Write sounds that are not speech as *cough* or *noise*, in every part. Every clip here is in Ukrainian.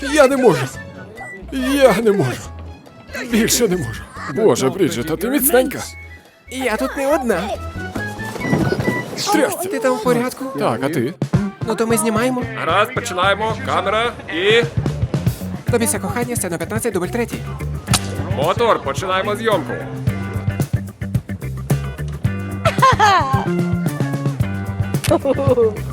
Я не можу. Я не можу. Більше не можу. Боже, Бріджит, а ти міцненька. Я тут не одна. Трясся. Ти там в порядку? Так, а ти? Ну то ми знімаємо. Гаразд, починаємо. Камера і. Добійся кохання, сцена 15, дубль третій. Мотор, починаємо зйомку. *laughs*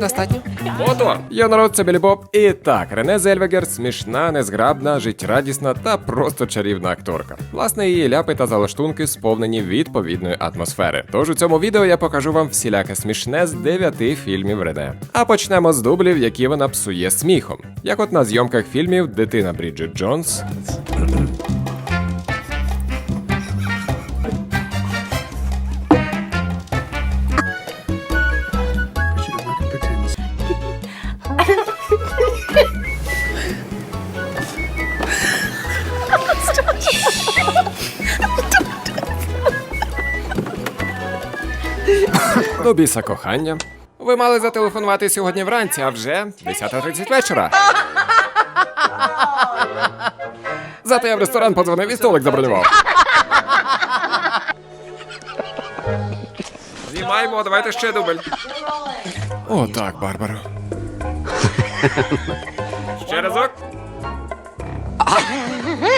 Достатньо? Мотор! Я народ, це Білі. І так, Рене Зельвегер смішна, незграбна, життєрадісна та просто чарівна акторка. Власне, її ляпи та залаштунки сповнені відповідної атмосфери. Тож у цьому відео я покажу вам всіляке смішне з дев'яти фільмів Рене. А почнемо з дублів, які вона псує сміхом. Як от на зйомках фільмів Дитина Бріджит Джонс. До біса кохання. Ви мали зателефонувати сьогодні вранці, а вже 10.30 вечора. Зате я в ресторан подзвонив і столик забронював. Знімаємо, давайте ще дубль. О, так, Барбаро. Ще разок.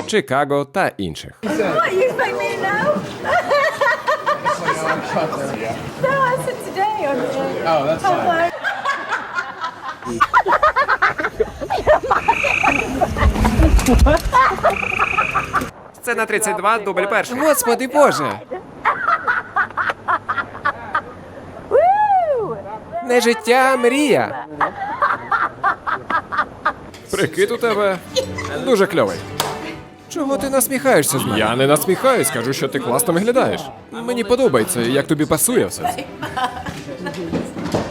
Чикаго та інших. *laughs* Oh, that's fine. Сцена 32, дубль перший. Господи Боже! Woo! Не життя, а мрія. Прикид у тебе дуже кльовий. Чого ти насміхаєшся з мене? Я не насміхаюсь, кажу, що ти класно виглядаєш. Мені подобається, як тобі пасує все це.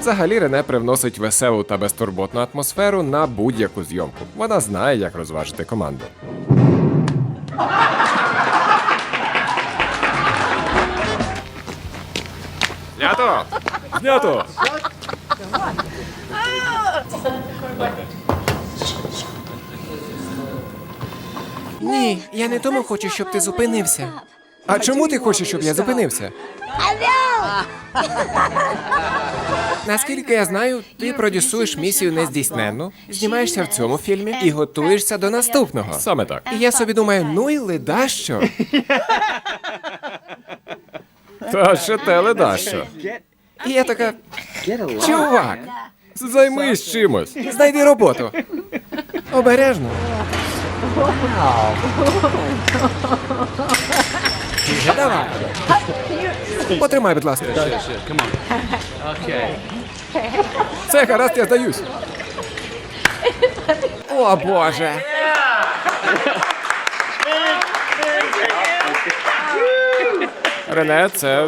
Взагалі Рене привносить веселу та безтурботну атмосферу на будь-яку зйомку. Вона знає, як розважити команду. Знято! Знято! Ні, я не тому хочу, щоб ти зупинився. А чому ти хочеш, щоб я зупинився? Наскільки я знаю, ти продюсуєш місію нездійсненну, знімаєшся в цьому фільмі і готуєшся до наступного. Саме так. І я собі думаю, ну і леда що? Та ще теле дащо. І я така. Чувак, Займись чимось. знайди роботу. Обережно. Давай. Потримай, будь ласка. Це гаразд, я здаюсь. О Боже. Рене, це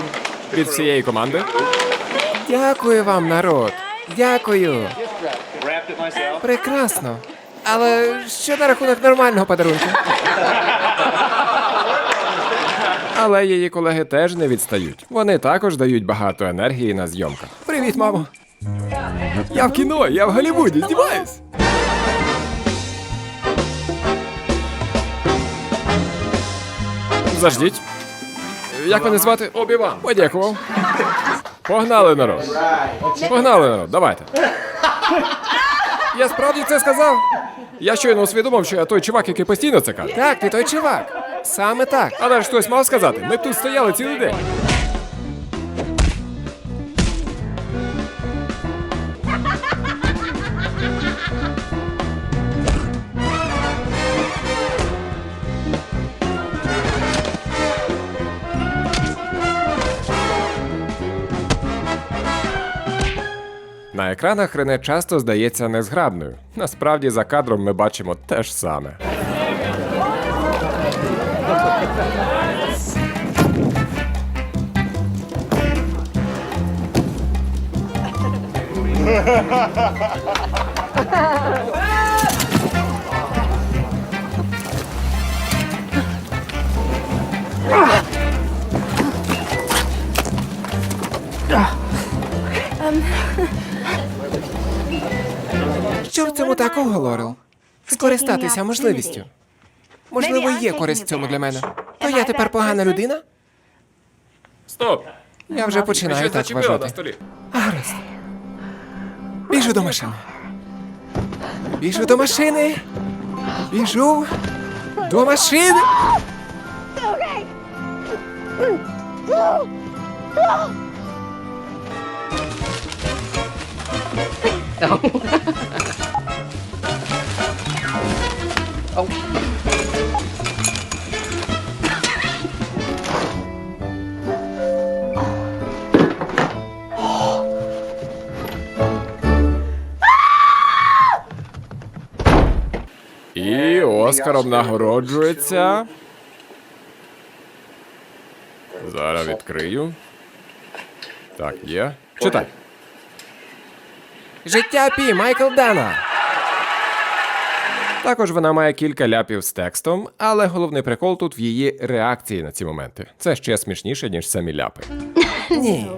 від всієї команди. Дякую вам, народ. Дякую. Прекрасно. Але що на рахунок нормального подарунку? Але її колеги теж не відстають. Вони також дають багато енергії на зйомках. Привіт, мамо. Я в кіно, я в Голлівуді, знімаюсь. Заждіть. Як мене звати? Обіван. Подякував. Погнали, народ. Погнали, народ, давайте. Я справді це сказав. Я щойно усвідомив, що я той чувак, який постійно це каже. Так, ти той чувак. Саме так. Але ж хтось мав сказати, ми б тут стояли цілий день. На екранах Рене часто здається незграбною. Насправді за кадром ми бачимо те ж саме. Що в цьому такого, Лорел? Скористатися можливістю. Можливо, є користь в цьому для мене. То я тепер погана людина? Стоп! Я вже починаю щось так зачепили на вважати. столі. Гаразд. Біжу до машини. Біжу до машини. Біжу до машини. Оскаром нагороджується. Зараз відкрию. Так, є. Читай. Життя Пі, Майкл Дана. Також вона має кілька ляпів з текстом, але головний прикол тут в її реакції на ці моменти. Це ще смішніше, ніж самі ляпи. *laughs* Ні.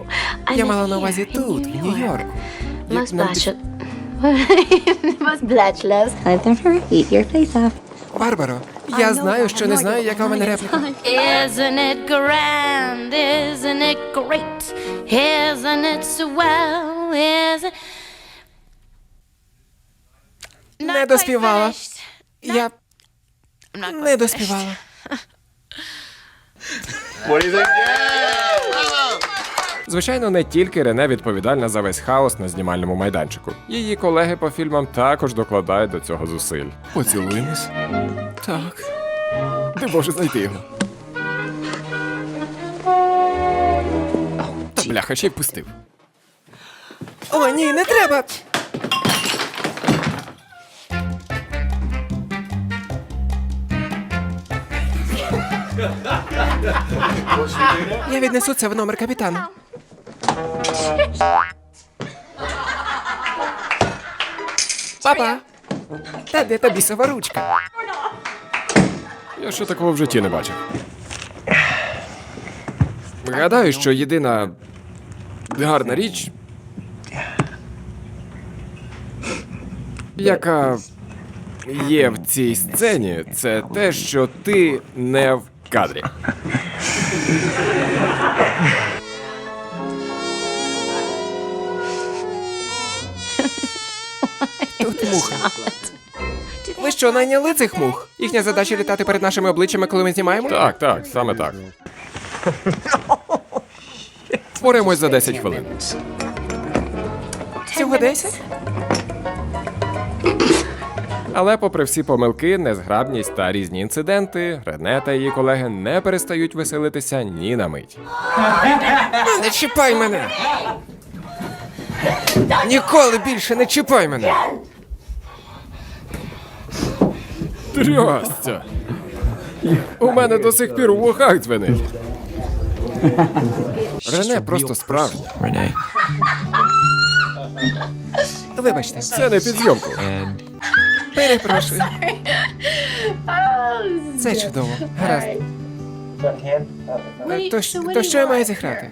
Я мала на увазі тут, в Нью-Йорку. Most Blatch. Most Blatch loves Hunter Eat your face off. Барбаро, я знаю, що не знаю, яка в мене репліка. Isn't it grand? Isn't it great? Isn't it swell? Isn't Не доспівала. Я I'm not не quite доспівала. *laughs* Звичайно, не тільки Рене відповідальна за весь хаос на знімальному майданчику. Її колеги по фільмам також докладають до цього зусиль. Поцілуємось? Так. Не можу знайти його. Та бляха, ще й впустив. О, ні, не треба. Я віднесу це в номер капітана. Папа! Та де та бісова ручка? Я ще такого в житті не бачив. Гадаю, що єдина гарна річ, яка є в цій сцені, це те, що ти не в кадрі. Муха. Ви що, найняли цих мух? Їхня задача літати перед нашими обличчями, коли ми знімаємо? Так, так, саме так. Впораємось за 10 хвилин. Всього 10? Але, попри всі помилки, незграбність та різні інциденти, Рене та її колеги не перестають веселитися ні на мить. Не чіпай мене! Ніколи більше не чіпай мене! Трясця! У мене до сих пір у вухах дзвенить. Рене просто справжня. Renee. Вибачте, Це не під зйомку. Перепрошую. Це чудово. Гаразд. То, щ- то що я маю зіграти?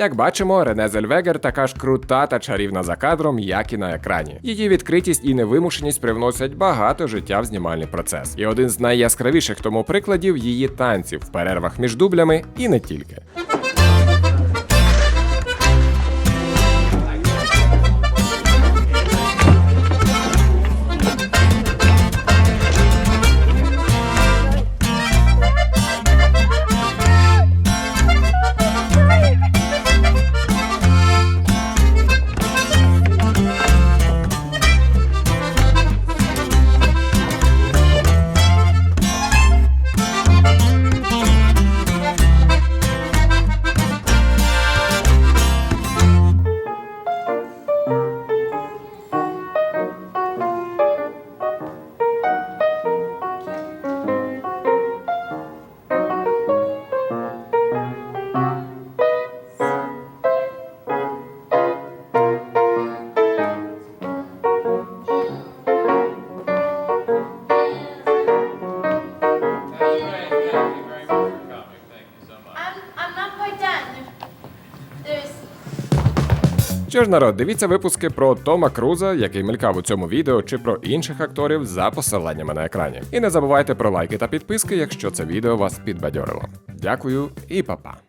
Як бачимо, Рене Зельвегер така ж крута та чарівна за кадром, як і на екрані. Її відкритість і невимушеність привносять багато життя в знімальний процес. І один з найяскравіших тому прикладів її танців в перервах між дублями і не тільки. Що ж, народ, дивіться випуски про Тома Круза, який мелькав у цьому відео, чи про інших акторів за посиланнями на екрані. І не забувайте про лайки та підписки, якщо це відео вас підбадьорило. Дякую і па-па.